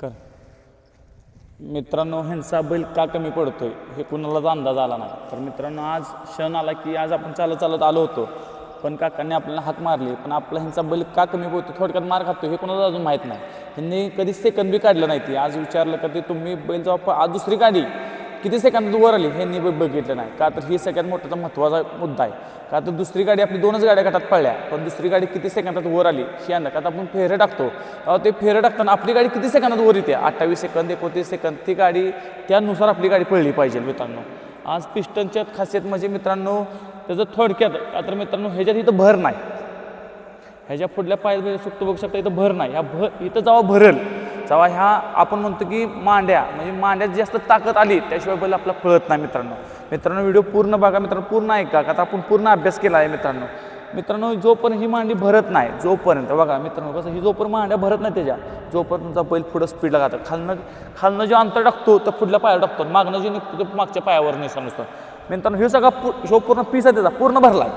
कर. मित्रांनो ह्यांचा बैल का कमी पडतोय हे कुणालाच अंदाज आला नाही. तर मित्रांनो आज क्षण आला की आज आपण चालत चालत आलो होतो. पण काकांनी आपल्याला हाक मारली पण आपला ह्यांचा बैल का कमी पडतो थोडक्यात मार खातो हे कुणाला अजून माहीत नाही. ह्यांनी कधीच सेकंद बी काढलं नाही ती. आज विचारलं का ते तुम्ही बैल जेव्हा आज दुसरी गाडी किती सेकंदात वर आली ह्यांनी ब- बघितलं नाही. का तर ही सगळ्यात मोठा महत्त्वाचा मुद्दा आहे. का तर दुसरी गाडी आपली दोनच गाड्या गटात पडल्या पण दुसरी गाडी किती सेकंदात वर आली ही अंदाज. आता आपण फेरं टाकतो. ते फेरं टाकताना आपली गाडी किती सेकंदात वर येते? अठ्ठावीस सेकंद एकोणतीस सेकंद ती गाडी त्यानुसार आपली गाडी पडली पाहिजे मित्रांनो. आज पिस्टनच्या खासियत म्हणजे मित्रांनो त्याचं थोडक्यात का तर मित्रांनो ह्याच्यात इथं भर नाही. ह्याच्या पुढल्या पायात सुक्त बघू शकता इथं भर नाही. ह्या भर इथं जेव्हा भरल. जेव्हा ह्या आपण म्हणतो की मांड्या म्हणजे मांड्यात जास्त ताकद आली त्याशिवाय बैल आपला पळत नाही मित्रांनो. मित्रांनो व्हिडिओ पूर्ण बघा मित्रांनो पूर्ण ऐका का तर आपण पूर्ण अभ्यास केला आहे मित्रांनो. मित्रांनो जोपर्यंत ही मांडी भरत नाही जोपर्यंत बघा मित्रांनो कसं ही जोपर्यंत मांड्या भरत नाही त्याच्या जोपर्यंत तुमचा बैल पुढं स्पीडला जातं. खालनं खालनं जे अंतर टाकतो तर पुढल्या पायावर टाकतो मागणं जे निघतो ते मागच्या पायावर निसा नुसतं. मित्रांनो हे सगळा पू ह्यो पूर्ण पीस आहे त्याचा पूर्ण भरला आहे.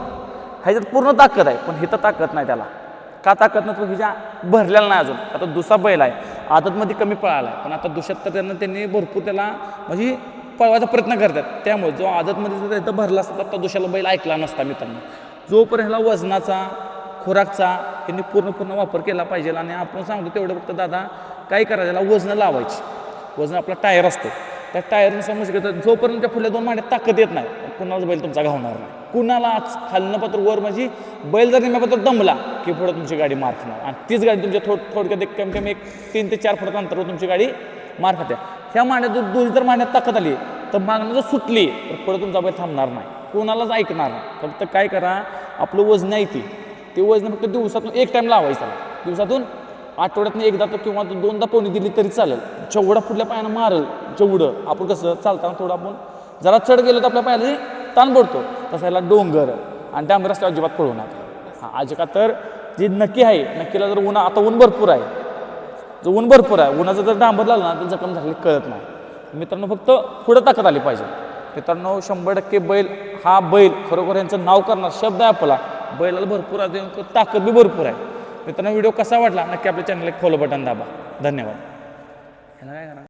ह्याच्यात पूर्ण ताकद आहे पण हिथं ताकद नाही त्याला. का ताकद नाही? तो हिच्या भरलेला नाही अजून. आता दुसरा बैल आहे. आदतमध्ये कमी पळाला आहे पण आता दुष्यात तर त्यांना त्यांनी भरपूर त्याला म्हणजे पळवायचा प्रयत्न करतात. त्यामुळे जो आदतमध्ये जर इथं भरला असता तर दुशाला बैल ऐकला नसता मित्रांनो. जोपर्यंत ह्याला वजनाचा खुराकचा त्यांनी पूर्ण पूर्ण वापर केला पाहिजे आणि आपण सांगतो तेवढं फक्त दादा काय करायचं? त्याला वजनं लावायची. वजन आपला टायर असतो. त्या टायरनं समज घेतात जोपर्यंत त्या फुल्या दोन मांड्यात ताकद येत नाही कुणालाच बैल तुमचा घावणार नाही. कुणाला आज खालनं पत्र वर म्हणजे बैल जर निम्या पत्र दमला की पुढं तुमची गाडी मार खाणार. आणि तीच गाडी तुमच्या थोड थोडक्यात एक कमी कमी एक तीन ते चार फुटात अंतरावर तुमची गाडी मार खाते. ह्या मांड्यात जर दोन जर मांड्यात ताकद आली तर मागणं जर सुटली तर पुढं तुमचा बैल थांबणार नाही. कोणालाच ऐकणार नाही. फक्त काय करा आपलं वजन आहे ती. ते वजन फक्त दिवसातून एक टाईम लावायचं दिवसातून आठवड्यातून एकदा तर किंवा दोनदा पोणी दिली तरी चालेल. जेवढा पुढल्या पायानं मारल जेवढं. आपण कसं चालताना थोडं आपण जरा चढ गेलो तर आपल्या पायाला ताण पडतो तसं याला डोंगर आणि डांबर रस्त्यावर अजिबात पळू नका. हां आज का तर जी नक्की आहे नक्कीला जर ऊन आता ऊन भरपूर आहे. जो ऊन भरपूर आहे उन्हाचं जर डांबर लागलं ना तर जखम झालेली कळत नाही. मित्रांनो फक्त पुढं ताकद आली पाहिजे. मित्रांनो शंभर टक्के बैल हा बैल खरोखर यांचं नाव करणार शब्द आहे आपला. बैलाला भरपूर आहे ताकद बी भरपूर आहे. मित्रांनो व्हिडिओ कसा वाटला नक्की आपल्या चॅनलला फॉलो बटन दाबा. धन्यवाद. काय करा